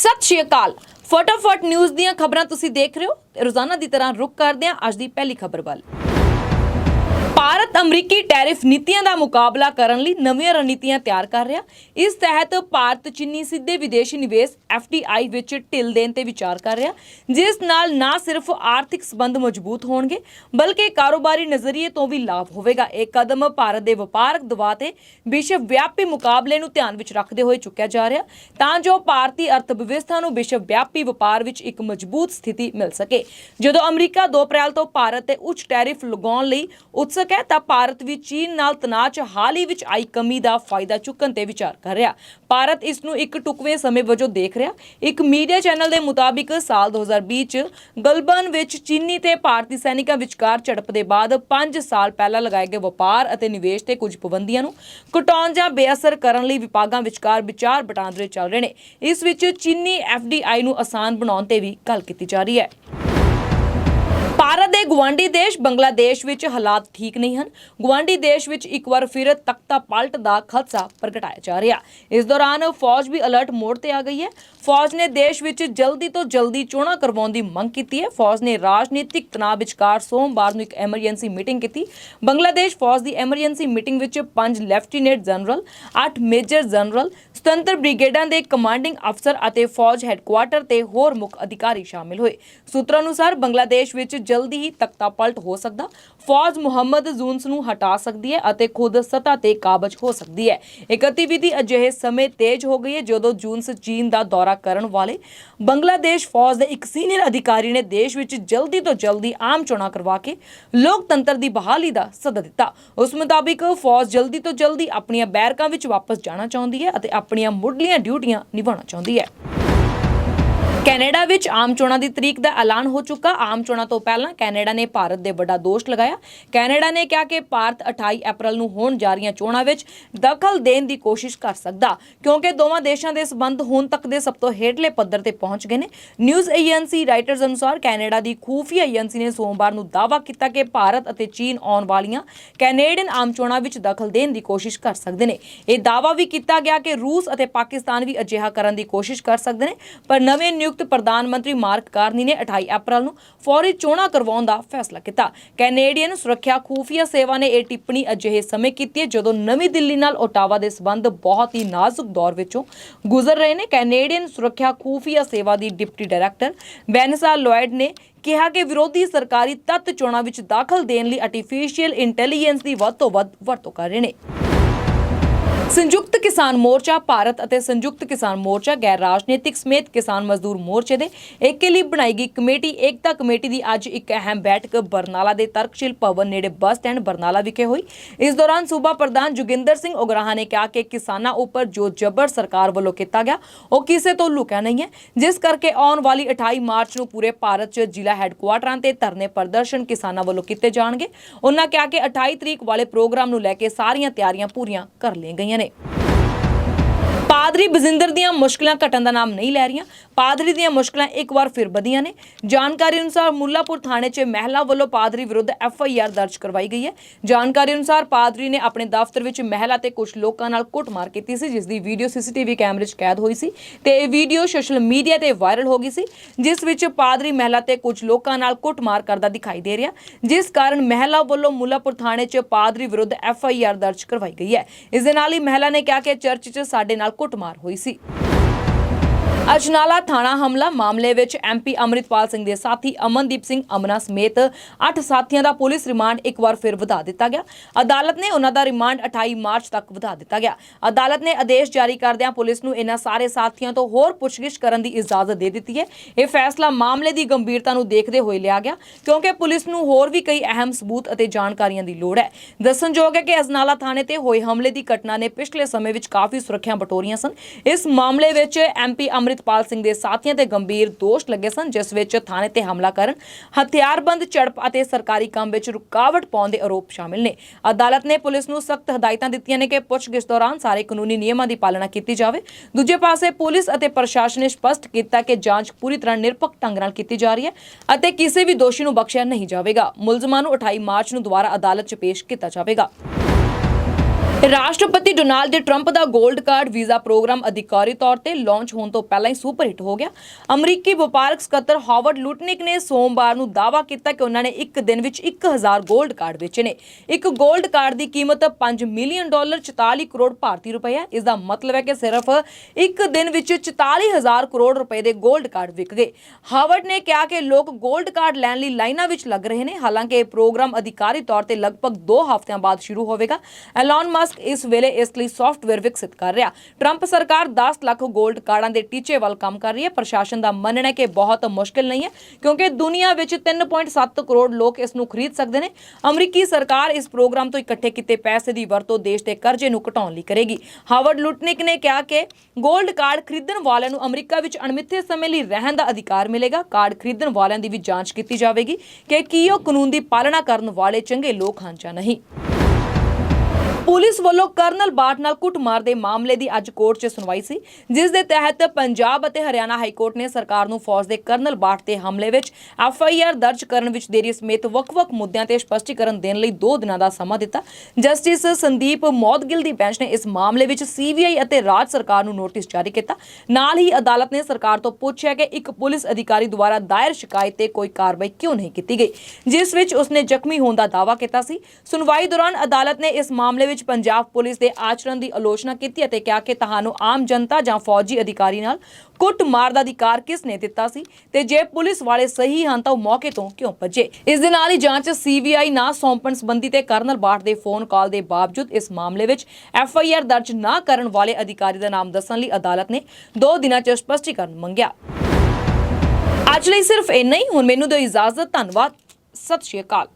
ਸਤਿ ਸ਼੍ਰੀ ਅਕਾਲ। ਫਟਾਫਟ ਨਿਊਜ਼ ਦੀਆਂ ਖਬਰਾਂ ਤੁਸੀਂ ਦੇਖ ਰਹੇ ਹੋ। ਰੋਜ਼ਾਨਾ ਦੀ ਤਰ੍ਹਾਂ ਰੁਕ ਕਰਦੇ ਹਾਂ। ਅੱਜ ਦੀ ਪਹਿਲੀ ਖਬਰ ਵੱਲ। ਭਾਰਤ ਅਮਰੀਕੀ ਟੈਰਿਫ ਨੀਤੀਆਂ ਦਾ ਮੁਕਾਬਲਾ ਕਰਨ ਲਈ ਨਵੀਆਂ ਰਣਨੀਤੀਆਂ ਤਿਆਰ ਕਰ ਰਿਹਾ। ਇਸ ਤਹਿਤ ਭਾਰਤ ਚੀਨੀ ਸਿੱਧੇ ਵਿਦੇਸ਼ੀ ਨਿਵੇਸ਼ FDI ਵਿੱਚ ਢਿੱਲ ਦੇਣ ਤੇ ਵਿਚਾਰ ਕਰ ਰਿਹਾ। ਜਿਸ ਨਾਲ ਨਾ ਸਿਰਫ ਆਰਥਿਕ ਸਬੰਧ ਮਜ਼ਬੂਤ ਹੋਣਗੇ, ਬਲਕਿ ਕਾਰੋਬਾਰੀ ਨਜ਼ਰੀਏ ਤੋਂ ਵੀ ਲਾਭ ਹੋਵੇਗਾ। ਇਹ ਕਦਮ ਭਾਰਤ ਦੇ ਵਪਾਰਕ ਦਬਾਅ ਤੇ ਵਿਸ਼ਵ ਵਿਆਪੀ ਮੁਕਾਬਲੇ ਨੂੰ ਧਿਆਨ ਵਿੱਚ ਰੱਖਦੇ ਹੋਏ ਚੁੱਕਿਆ ਜਾ ਰਿਹਾ। ਤਾਂ ਜੋ ਭਾਰਤੀ ਅਰਥ ਵਿਵਸਥਾ ਨੂੰ ਵਿਸ਼ਵ ਵਿਆਪੀ ਵਪਾਰ ਵਿੱਚ ਇੱਕ ਮਜ਼ਬੂਤ ਸਥਿਤੀ ਮਿਲ ਸਕੇ। ਜਦੋਂ ਅਮਰੀਕਾ 2 ਅਪ੍ਰੈਲ ਤੋਂ ਭਾਰਤ ਤੇ ਉੱਚ ਟੈਰਿਫ ਲਗਾਉਣ ਲਈ ਉਤਸਕ ਹੈ, ਤਾਂ ਭਾਰਤ ਵੀ ਚੀਨ ਨਾਲ ਤਣਾਅ 'ਚ ਹਾਲ ਹੀ ਵਿੱਚ ਆਈ ਕਮੀ ਦਾ ਫਾਇਦਾ ਚੁੱਕਣ ਤੇ ਵਿਚਾਰ ਕਰ ਰਿਹਾ। ਭਾਰਤ ਇਸ ਨੂੰ ਇੱਕ ਟੁਕਵੇਂ ਸਮੇਂ ਵਜੋਂ ਦੇਖ ਰਿਹਾ। ਇੱਕ ਮੀਡੀਆ ਚੈਨਲ ਦੇ ਮੁਤਾਬਿਕ ਸਾਲ 2020 'ਚ ਗਲਬਨ ਵਿੱਚ ਚੀਨੀ ਤੇ ਭਾਰਤੀ ਸੈਨਿਕਾਂ ਵਿਚਕਾਰ ਝੜਪ ਦੇ ਬਾਅਦ 5 ਸਾਲ ਪਹਿਲਾਂ ਲਗਾਏ ਗਏ ਵਪਾਰ ਅਤੇ ਨਿਵੇਸ਼ ਤੇ ਕੁਝ ਪਾਬੰਦੀਆਂ ਨੂੰ ਘਟਾਉਣ ਜਾਂ ਬੇਅਸਰ ਕਰਨ ਲਈ ਵਿਭਾਗਾਂ ਵਿਚਕਾਰ ਵਿਚਾਰ ਵਟਾਂਦਰੇ ਚੱਲ ਰਹੇ ਨੇ। ਇਸ ਵਿੱਚ ਚੀਨੀ FDI ਨੂੰ ਆਸਾਨ ਬਣਾਉਣ ਤੇ ਵੀ ਗੱਲ ਕੀਤੀ ਜਾ ਰਹੀ ਹੈ। ਗਵਾਂਡੀ ਦੇਸ਼ ਬੰਗਲਾਦੇਸ਼ ਵਿੱਚ ਹਾਲਾਤ ਠੀਕ ਨਹੀਂ ਹਨ। ਗਵਾਂਡੀ ਦੇਸ਼ ਵਿੱਚ ਇੱਕ ਵਾਰ ਫਿਰ ਤਖਤਾ ਪਲਟ ਦਾ ਖਦਸ਼ਾ ਪ੍ਰਗਟਾਇਆ ਜਾ ਰਿਹਾ। ਇਸ ਦੌਰਾਨ ਫੌਜ ਵੀ ਅਲਰਟ ਮੋਡ ਤੇ ਆ ਗਈ ਹੈ। ਫੌਜ ਨੇ ਦੇਸ਼ ਵਿੱਚ ਜਲਦੀ ਤੋਂ ਜਲਦੀ ਚੋਣਾਂ ਕਰਵਾਉਣ ਦੀ ਮੰਗ ਕੀਤੀ ਹੈ। ਫੌਜ ਨੇ ਰਾਜਨੀਤਿਕ ਤਣਾਅ ਵਿਚਕਾਰ ਸੋਮਵਾਰ ਨੂੰ ਇੱਕ ਐਮਰਜੈਂਸੀ ਮੀਟਿੰਗ ਕੀਤੀ। ਬੰਗਲਾਦੇਸ਼ ਫੌਜ ਦੀ ਐਮਰਜੈਂਸੀ ਮੀਟਿੰਗ ਵਿੱਚ ਪੰਜ ਲੈਫਟੀਨੈਂਟ ਜਨਰਲ 8 ਮੇਜਰ ਜਨਰਲ, ਸੁਤੰਤਰ ਬ੍ਰਿਗੇਡਾਂ ਦੇ ਕਮਾਂਡਿੰਗ ਅਫਸਰ ਅਤੇ ਫੌਜ ਹੈੱਡਕੁਆਰਟਰ ਤੇ ਹੋਰ ਮੁੱਖ ਅਧਿਕਾਰੀ ਸ਼ਾਮਿਲ ਹੋਏ। ਸੂਤਰਾਂ ਅਨੁਸਾਰ ਬੰਗਲਾਦੇਸ਼ ਵਿੱਚ ਜਲਦੀ ਹੀ ਤਖਤਾ ਪਲਟ ਹੋ ਸਕਦਾ। ਫੌਜ ਮੁਹੰਮਦ ਜ਼ੂਨਸ ਨੂੰ ਹਟਾ ਸਕਦੀ ਹੈ ਅਤੇ ਖੁਦ ਸਤਾ ਤੇ ਕਾਬਜ ਹੋ ਸਕਦੀ ਹੈ। ਇਹ ਗਤੀਵਿਧੀ ਅਜਿਹੇ ਸਮੇਂ ਤੇਜ਼ ਹੋ ਗਈ ਹੈ ਜਦੋਂ ਜੂਨਸ ਚੀਨ ਦਾ ਦੌਰਾ ਕਰਨ ਵਾਲੇ ਬੰਗਲਾਦੇਸ਼ ਫੌਜ ਦੇ ਇੱਕ ਸੀਨੀਅਰ ਅਧਿਕਾਰੀ ਨੇ ਦੇਸ਼ ਵਿੱਚ ਜਲਦੀ ਤੋਂ ਜਲਦੀ ਆਮ ਚੋਣਾਂ ਕਰਵਾ ਕੇ ਲੋਕਤੰਤਰ ਦੀ ਬਹਾਲੀ ਦਾ ਸੱਦਾ ਦਿੱਤਾ। ਉਸ ਮੁਤਾਬਿਕ ਫੌਜ ਜਲਦੀ ਤੋਂ ਜਲਦੀ ਆਪਣੀਆਂ ਬੈਰਕਾਂ ਵਿੱਚ ਵਾਪਸ ਜਾਣਾ ਚਾਹੁੰਦੀ ਹੈ ਅਤੇ ਆਪਣੀਆਂ ਮੁੱਢਲੀਆਂ ਡਿਊਟੀਆਂ ਨਿਭਾਉਣਾ ਚਾਹੁੰਦੀ ਹੈ। ਕੈਨੇਡਾ ਵਿੱਚ ਆਮ ਚੋਣਾਂ ਦੀ ਤਰੀਕ ਦਾ ਐਲਾਨ ਹੋ ਚੁੱਕਾ। ਆਮ ਚੋਣਾਂ ਤੋਂ ਪਹਿਲਾਂ ਕੈਨੇਡਾ ਨੇ ਭਾਰਤ ਦੇ ਵੱਡਾ ਦੋਸ਼ ਲਗਾਇਆ। ਕੈਨੇਡਾ ਨੇ ਕਿਹਾ ਕਿ ਭਾਰਤ 28 ਅਪ੍ਰੈਲ ਨੂੰ ਹੋਣ ਜਾ ਰਹੀਆਂ ਚੋਣਾਂ ਵਿੱਚ ਦਖਲ ਦੇਣ ਦੀ ਕੋਸ਼ਿਸ਼ ਕਰ ਸਕਦਾ, ਕਿਉਂਕਿ ਦੋਵਾਂ ਦੇਸ਼ਾਂ ਦੇ ਸਬੰਧ ਹੁਣ ਤੱਕ ਦੇ ਸਭ ਤੋਂ ਹੇਠਲੇ ਪੱਧਰ ਤੇ ਪਹੁੰਚ ਗਏ ਨੇ। ਨਿਊਜ਼ ਏਜੰਸੀ ਰਾਈਟਰਸ ਅਨੁਸਾਰ ਕੈਨੇਡਾ ਦੀ ਖੂਫੀਆ ਏਜੰਸੀ ਨੇ ਸੋਮਵਾਰ ਨੂੰ ਦਾਅਵਾ ਕੀਤਾ ਕਿ ਭਾਰਤ ਅਤੇ ਚੀਨ ਆਉਣ ਵਾਲੀਆਂ ਕੈਨੇਡੀਅਨ ਆਮ ਚੋਣਾਂ ਵਿੱਚ ਦਖਲ ਦੇਣ ਦੀ ਕੋਸ਼ਿਸ਼ ਕਰ ਸਕਦੇ ਨੇ। ਇਹ ਦਾਅਵਾ ਵੀ ਕੀਤਾ ਗਿਆ ਕਿ ਰੂਸ ਅਤੇ ਪਾਕਿਸਤਾਨ ਵੀ ਅਜਿਹਾ ਕਰਨ ਦੀ ਕੋਸ਼ਿਸ਼ ਕਰ ਸਕਦੇ ਨੇ, ਪਰ ਨਵੇਂ ਨਿਯੁਕਤ ਪ੍ਰਧਾਨ ਮੰਤਰੀ ਮਾਰਕ ਕਾਰਨੀ ਨੇ 28 ਅਪ੍ਰੈਲ ਨੂੰ ਫੌਰੀ ਚੋਣਾਂ ਕਰਵਾਉਣ ਦਾ ਫੈਸਲਾ ਕੀਤਾ। ਕੈਨੇਡੀਅਨ ਸੁਰੱਖਿਆ ਖੂਫੀਆ ਸੇਵਾ ਨੇ ਇਹ ਟਿੱਪਣੀ ਅਜਿਹੇ ਸਮੇਂ ਕੀਤੀ ਹੈ ਜਦੋਂ ਨਵੀਂ ਦਿੱਲੀ ਨਾਲ ਓਟਾਵਾ ਦੇ ਸਬੰਧ ਬਹੁਤ ਹੀ ਨਾਜ਼ੁਕ ਦੌਰ ਵਿੱਚੋਂ ਗੁਜ਼ਰ ਰਹੇ ਨੇ। ਕੈਨੇਡੀਅਨ ਸੁਰੱਖਿਆ ਖੂਫੀਆ ਸੇਵਾ ਦੀ ਡਿਪਟੀ ਡਾਇਰੈਕਟਰ ਬੈਨਸਾ ਲੋਇਡ ਨੇ ਕਿਹਾ ਕਿ ਵਿਰੋਧੀ ਸਰਕਾਰੀ ਤੱਤ ਚੋਣਾਂ ਵਿੱਚ ਦਾਖਲ ਦੇਣ ਲਈ ਆਰਟੀਫੀਸ਼ੀਅਲ ਇੰਟੈਲੀਜੈਂਸ ਦੀ ਵੱਧ ਤੋਂ ਵੱਧ ਵਰਤੋਂ ਕਰ ਰਹੇ ਨੇ। ਸੰਯੁਕਤ ਕਿਸਾਨ ਮੋਰਚਾ, ਭਾਰਤ ਅਤੇ ਸੰਯੁਕਤ ਕਿਸਾਨ ਮੋਰਚਾ, ਗੈਰ ਰਾਜਨੀਤਿਕ ਸਮੇਤ ਕਿਸਾਨ ਮਜ਼ਦੂਰ ਮੋਰਚੇ ਦੇ ਏਕੇ ਲਈ ਬਣਾਈ ਗਈ ਕਮੇਟੀ, ਏਕਤਾ ਕਮੇਟੀ ਦੀ ਅੱਜ ਇੱਕ ਅਹਿਮ ਬੈਠਕ ਬਰਨਾਲਾ ਦੇ ਤਰਕਸ਼ੀਲ ਭਵਨ ਨੇੜੇ ਬੱਸ ਸਟੈਂਡ ਬਰਨਾਲਾ ਵਿਖੇ ਹੋਈ। ਇਸ ਦੌਰਾਨ ਸੂਬਾ ਪ੍ਰਧਾਨ ਜੋਗਿੰਦਰ ਸਿੰਘ ਉਗਰਾਹਾ ਨੇ ਕਿਹਾ ਕਿ ਕਿਸਾਨਾਂ ਉੱਪਰ ਜੋ ਜ਼ਬਰ ਸਰਕਾਰ ਵੱਲੋਂ ਕੀਤਾ ਗਿਆ, ਉਹ ਕਿਸੇ ਤੋਂ ਲੁਕਿਆ ਨਹੀਂ ਹੈ। ਜਿਸ ਕਰਕੇ ਆਉਣ ਵਾਲੀ 28 ਮਾਰਚ ਨੂੰ ਪੂਰੇ ਭਾਰਤ 'ਚ ਜ਼ਿਲ੍ਹਾ ਹੈੱਡਕੁਆਟਰਾਂ ਤੇ ਧਰਨੇ ਪ੍ਰਦਰਸ਼ਨ ਕਿਸਾਨਾਂ ਵੱਲੋਂ ਕੀਤੇ ਜਾਣਗੇ। ਉਹਨਾਂ ਕਿਹਾ ਕਿ 28 ਤਰੀਕ ਵਾਲੇ ਪ੍ਰੋਗਰਾਮ ਨੂੰ ਲੈ ਕੇ ਸਾਰੀਆਂ ਤਿਆਰੀਆਂ ਪੂਰੀਆਂ ਕਰ ਲਈਆਂ ਗਈਆਂ ਨੇ ਪਾਦਰੀ ਬਜ਼ਿੰਦਰ ਦੀਆਂ ਮੁਸ਼ਕਲਾਂ ਘਟਣ ਦਾ ਨਾਮ ਨਹੀਂ ਲੈ ਰਹੀਆਂ। ਪਾਦਰੀ ਦੀਆਂ ਮੁਸ਼ਕਲਾਂ ਇੱਕ ਵਾਰ ਫਿਰ ਵਧੀਆਂ ਨੇ। ਜਾਣਕਾਰੀ ਅਨੁਸਾਰ ਮੁੱਲਾਪੁਰ ਥਾਣੇ 'ਚ ਮਹਿਲਾ ਵੱਲੋਂ ਪਾਦਰੀ ਵਿਰੁੱਧ ਐਫ ਆਈ ਆਰ ਦਰਜ ਕਰਵਾਈ ਗਈ ਹੈ। ਜਾਣਕਾਰੀ ਅਨੁਸਾਰ ਪਾਦਰੀ ਨੇ ਆਪਣੇ ਦਫ਼ਤਰ ਵਿੱਚ ਮਹਿਲਾ ਤੇ ਕੁਝ ਲੋਕਾਂ ਨਾਲ ਕੁੱਟਮਾਰ ਕੀਤੀ ਸੀ, ਜਿਸ ਦੀ ਵੀਡੀਓ ਸੀਸੀਟੀਵੀ ਕੈਮਰੇ 'ਚ ਕੈਦ ਹੋਈ ਸੀ ਤੇ ਇਹ ਵੀਡੀਓ ਸੋਸ਼ਲ ਮੀਡੀਆ ਤੇ ਵਾਇਰਲ ਹੋ ਗਈ ਸੀ, ਜਿਸ ਵਿੱਚ ਪਾਦਰੀ ਮਹਿਲਾ ਤੇ ਕੁਝ ਲੋਕਾਂ ਨਾਲ ਕੁੱਟਮਾਰ ਕਰਦਾ ਦਿਖਾਈ ਦੇ ਰਿਹਾ। ਜਿਸ ਕਾਰਨ ਮਹਿਲਾ ਵੱਲੋਂ ਮੁੱਲਾਪੁਰ ਥਾਣੇ 'ਚ ਪਾਦਰੀ ਵਿਰੁੱਧ ਐਫ ਆਈ ਆਰ ਦਰਜ ਕਰਵਾਈ ਗਈ ਹੈ। ਇਸ ਦੇ ਨਾਲ ਹੀ ਮਹਿਲਾ ਨੇ ਕਿਹਾ ਕਿ ਚਰਚ 'ਚ ਸਾਡੇ ਨਾਲ ਕੁੱਟ ਕੁੱਟਮਾਰ ਹੋਈ ਸੀ। ਅਜਨਾਲਾ ਥਾਣਾ ਹਮਲਾ ਮਾਮਲੇ ਵਿੱਚ ਐਮਪੀ ਅਮਰਿਤਪਾਲ ਸਿੰਘ ਦੇ ਸਾਥੀ ਅਮਨਦੀਪ ਸਿੰਘ ਅਮਨਾ ਸਮੇਤ 8 ਸਾਥੀਆਂ ਦਾ ਪੁਲਿਸ ਰਿਮਾਂਡ ਇੱਕ ਵਾਰ ਫਿਰ ਵਧਾ ਦਿੱਤਾ ਗਿਆ। ਅਦਾਲਤ ਨੇ ਉਹਨਾਂ ਦਾ ਰਿਮਾਂਡ 28 ਮਾਰਚ ਤੱਕ ਵਧਾ ਦਿੱਤਾ ਗਿਆ। ਅਦਾਲਤ ਨੇ ਆਦੇਸ਼ ਜਾਰੀ ਕਰਦਿਆਂ ਪੁਲਿਸ ਨੂੰ ਇਹਨਾਂ ਸਾਰੇ ਸਾਥੀਆਂ ਤੋਂ ਹੋਰ ਪੁੱਛਗਿੱਛ ਕਰਨ ਦੀ ਇਜਾਜ਼ਤ ਦੇ ਦਿੱਤੀ ਹੈ। ਇਹ ਫੈਸਲਾ ਮਾਮਲੇ ਦੀ ਗੰਭੀਰਤਾ ਨੂੰ ਦੇਖਦੇ ਹੋਏ ਲਿਆ ਗਿਆ, ਕਿਉਂਕਿ ਪੁਲਿਸ ਨੂੰ ਹੋਰ ਵੀ ਕਈ ਅਹਿਮ ਸਬੂਤ ਅਤੇ ਜਾਣਕਾਰੀਆਂ ਦੀ ਲੋੜ ਹੈ। ਦੱਸਣਯੋਗ ਹੈ ਕਿ ਅਜਨਾਲਾ ਥਾਣੇ ਤੇ ਹੋਏ ਹਮਲੇ ਦੀ ਘਟਨਾ ਨੇ ਪਿਛਲੇ ਸਮੇਂ ਵਿੱਚ ਕਾਫੀ ਸੁਰੱਖਿਆ ਬਟੋਰੀਆਂ ਸਨ। ਇਸ ਮਾਮਲੇ ਵਿੱਚ ਐਮਪੀ ਅਮਰਿਤਪਾਲ ਸਿੰਘ ਦੇ ਸਾਥੀਆਂ ਤੇ ਗੰਭੀਰ ਦੋਸ਼ ਲੱਗੇ ਸਨ, ਜਿਸ ਵਿੱਚ ਥਾਣੇ ਤੇ ਹਮਲਾ ਕਰਨ, ਹਥਿਆਰਬੰਦ ਝੜਪ ਅਤੇ ਸਰਕਾਰੀ ਕੰਮ ਵਿੱਚ ਰੁਕਾਵਟ ਪਾਉਣ ਦੇ ਆਰੋਪ ਸ਼ਾਮਿਲ ਨੇ। ਅਦਾਲਤ ਨੇ ਪੁਲਿਸ ਨੂੰ ਸਖਤ ਹਦਾਇਤਾਂ ਦਿੱਤੀਆਂ ਨੇ ਕਿ ਪੁੱਛਗਿੱਛ ਦੌਰਾਨ ਸਾਰੇ ਕਾਨੂੰਨੀ ਨਿਯਮਾਂ ਦੀ ਪਾਲਣਾ ਕੀਤੀ ਜਾਵੇ। ਦੂਜੇ ਪਾਸੇ ਪੁਲਿਸ ਅਤੇ ਪ੍ਰਸ਼ਾਸਨ ਨੇ ਸਪਸ਼ਟ ਕੀਤਾ ਕਿ ਜਾਂਚ ਪੂਰੀ ਤਰ੍ਹਾਂ ਨਿਰਪੱਖ ਢੰਗ ਨਾਲ ਕੀਤੀ ਜਾ ਰਹੀ ਹੈ ਅਤੇ ਕਿਸੇ ਵੀ ਦੋਸ਼ੀ ਨੂੰ ਬਖਸ਼ਿਆ ਨਹੀਂ ਜਾਵੇਗਾ। ਮੁਲਜ਼ਮਾਂ ਨੂੰ 28 ਮਾਰਚ ਨੂੰ ਦੁਬਾਰਾ ਅਦਾਲਤ 'ਚ ਪੇਸ਼ ਕੀਤਾ ਜਾਵੇਗਾ। ਰਾਸ਼ਟਰਪਤੀ ਡੋਨਾਲਡ ਟਰੰਪ ਦਾ 골ਡ ਕਾਰਡ ਵੀਜ਼ਾ ਪ੍ਰੋਗਰਾਮ ਅਧਿਕਾਰੀ ਤੌਰ ਤੇ ਲਾਂਚ ਹੋਣ ਤੋਂ ਪਹਿਲਾਂ ਹੀ ਸੁਪਰ ਹਿੱਟ ਹੋ ਗਿਆ। ਅਮਰੀਕੀ ਵਪਾਰਕ ਸਕੱਤਰ ਹਾਵਰਡ ਲੁਟਨਿਕ ਨੇ ਸੋਮਵਾਰ ਨੂੰ ਦਾਅਵਾ ਕੀਤਾ ਕਿ ਉਹਨਾਂ ਨੇ ਇੱਕ ਦਿਨ ਵਿੱਚ 1000 골ਡ ਕਾਰਡ ਵੇਚੇ ਨੇ। ਇੱਕ 골ਡ ਕਾਰਡ ਦੀ ਕੀਮਤ 5 ਮਿਲੀਅਨ ਡਾਲਰ 44 ਕਰੋੜ ਭਾਰਤੀ ਰੁਪਏ ਹੈ। ਇਸ ਦਾ ਮਤਲਬ ਹੈ ਕਿ ਸਿਰਫ ਇੱਕ ਦਿਨ ਵਿੱਚ 44000 ਕਰੋੜ ਰੁਪਏ ਦੇ 골ਡ ਕਾਰਡ ਵਿਕ ਗਏ। ਹਾਵਰਡ ਨੇ ਕਿਹਾ ਕਿ ਲੋਕ 골ਡ ਕਾਰਡ ਲੈਣ ਲਈ ਲਾਈਨਾਂ ਵਿੱਚ ਲੱਗ ਰਹੇ ਨੇ। ਹਾਲਾਂਕਿ ਇਹ ਪ੍ਰੋਗਰਾਮ ਅਧਿਕਾਰੀ ਤੌਰ ਤੇ ਲਗਭਗ 2 ਹਫ਼ਤਿਆਂ ਬਾਅਦ ਸ਼ੁਰੂ ਹੋਵੇਗਾ। ਐਲਨ ਮਸਕ ਇਸ ਵੇਲੇ ਇਸ ਲਈ ਸੌਫਟਵੇਅਰ ਵਿਕਸਿਤ ਕਰ ਰਿਹਾ। ਟਰੰਪ ਸਰਕਾਰ 10 ਲੱਖ 골ਡ ਕਾਰਡਾਂ ਦੇ ਟੀਚੇ ਵੱਲ ਕੰਮ ਕਰ ਰਹੀ ਹੈ। ਪ੍ਰਸ਼ਾਸਨ ਦਾ ਮੰਨਣਾ ਹੈ ਕਿ ਬਹੁਤ ਮੁਸ਼ਕਿਲ ਨਹੀਂ ਹੈ, ਕਿਉਂਕਿ ਦੁਨੀਆ ਵਿੱਚ 3.7 ਕਰੋੜ ਲੋਕ ਇਸ ਨੂੰ ਖਰੀਦ ਸਕਦੇ ਨੇ। ਅਮਰੀਕੀ ਸਰਕਾਰ ਇਸ ਪ੍ਰੋਗਰਾਮ ਤੋਂ ਇਕੱਠੇ ਕੀਤੇ ਪੈਸੇ ਦੀ ਵਰਤੋਂ ਦੇਸ਼ ਦੇ ਕਰਜ਼ੇ ਨੂੰ ਘਟਾਉਣ ਲਈ ਕਰੇਗੀ। ਹਾਵਰਡ ਲੁਟਨਿਕ ਨੇ ਕਿਹਾ ਕਿ 골ਡ ਕਾਰਡ ਖਰੀਦਣ ਵਾਲਿਆਂ ਨੂੰ ਅਮਰੀਕਾ ਵਿੱਚ ਅਣਮਿੱਥੇ ਸਮੇਂ ਲਈ ਰਹਿਣ ਦਾ ਅਧਿਕਾਰ ਮਿਲੇਗਾ। ਕਾਰਡ ਖਰੀਦਣ ਵਾਲਿਆਂ ਦੀ ਵੀ ਜਾਂਚ ਕੀਤੀ ਜਾਵੇਗੀ ਕਿ ਕੀ ਉਹ ਕਾਨੂੰਨ ਦੀ ਪਾਲਣਾ ਕਰਨ ਵਾਲੇ ਚੰਗੇ ਲੋਕ ਹਨ ਜਾਂ ਨਹੀਂ। ਪੁਲਿਸ ਵੱਲੋਂ ਕਰਨਲ ਬਾਟ ਨਾਲ ਕੁੱਟਮਾਰ ਦੇ ਮਾਮਲੇ ਦੀ ਅੱਜ ਕੋਰਟ 'ਚ ਸੁਣਵਾਈ ਸੀ, ਜਿਸ ਦੇ ਤਹਿਤ ਪੰਜਾਬ ਅਤੇ ਹਰਿਆਣਾ ਹਾਈ ਕੋਰਟ ਨੇ ਸਰਕਾਰ ਨੂੰ ਫੌਜ ਦੇ ਕਰਨਲ ਬਾਟ ਤੇ ਹਮਲੇ ਵਿੱਚ ਐਫ ਆਈ ਆਰ ਦਰਜ ਕਰਨ ਵਿੱਚ ਦੇਰੀ ਸਮੇਤ ਵੱਖ-ਵੱਖ ਮੁੱਦਿਆਂ ਤੇ ਸਪਸ਼ਟੀਕਰਨ ਦੇਣ ਲਈ 2 ਦਿਨਾਂ ਦਾ ਸਮਾਂ ਦਿੱਤਾ। ਜਸਟਿਸ ਸੰਦੀਪ ਮੌਦਗਿਲ ਦੀ ਬੈਂਚ ਨੇ ਇਸ ਮਾਮਲੇ ਵਿੱਚ ਸੀਬੀਆਈ ਅਤੇ ਰਾਜ ਸਰਕਾਰ ਨੂੰ ਨੋਟਿਸ ਜਾਰੀ ਕੀਤਾ। ਨਾਲ ਹੀ ਅਦਾਲਤ ਨੇ ਸਰਕਾਰ ਤੋਂ ਪੁੱਛਿਆ ਕਿ ਇੱਕ ਪੁਲਿਸ ਅਧਿਕਾਰੀ ਦੁਆਰਾ ਦਾਇਰ ਸ਼ਿਕਾਇਤ ਤੇ ਕੋਈ ਕਾਰਵਾਈ ਕਿਉਂ ਨਹੀਂ ਕੀਤੀ ਗਈ, ਜਿਸ ਵਿੱਚ ਉਸਨੇ ਜ਼ਖਮੀ ਹੋਣ ਦਾ ਦਾਅਵਾ ਕੀਤਾ ਸੀ। ਸੁਣਵਾਈ ਦੌਰਾਨ ਅਦਾਲਤ ਨੇ ਇਸ ਮਾਮਲੇ ਵਿੱਚ ਪੰਜਾਬ ਪੁਲਿਸ ਦੇ ਆਚਰਣ ਦੀ ਆਲੋਚਨਾ ਕੀਤੀ ਅਤੇ ਕਿਹਾ ਕਿ ਤੁਹਾਨੂੰ ਆਮ ਜਨਤਾ ਜਾਂ ਫੌਜੀ ਅਧਿਕਾਰੀ ਨਾਲ ਕੁੱਟ ਦਾ ਅਧਿਕਾਰ ਕਿਸ ਨੇ ਦਿੱਤਾ ਸੀ? ਤੇ ਜੇ ਪੁਲਿਸ ਵਾਲੇ ਸਹੀ ਹਨ ਤਾਂ ਉਹ ਮੌਕੇ ਤੋਂ ਕਿਉਂ ਭੱਜੇ? ਇਸ ਦੇ ਨਾਲ ਹੀ ਜਾਂਚ ਸੀਬੀਆਈ ਨਾ ਸੌਂਪਣ ਸੰਬੰਧੀ ਤੇ ਕਰਨਲ ਬਾਟ ਦੇ ਫੋਨ ਕਾਲ ਦੇ ਬਾਵਜੂਦ ਇਸ ਮਾਮਲੇ ਵਿੱਚ ਐਫ ਦਰਜ ਨਾ ਕਰਨ ਵਾਲੇ ਅਧਿਕਾਰੀ ਦਾ ਨਾਮ ਦੱਸਣ ਲਈ ਅਦਾਲਤ ਨੇ 2 ਦਿਨਾਂ 'ਚ ਸਪਸ਼ਟੀਕਰਨ ਮੰਗਿਆ। ਅੱਜ ਲਈ ਸਿਰਫ ਇੰਨਾ ਹੀ। ਹੁਣ ਮੈਨੂੰ ਦਿਓ ਇਜਾਜ਼ਤ। ਧੰਨਵਾਦ। ਸਤਿ ਸ਼੍ਰੀ ਅਕਾਲ।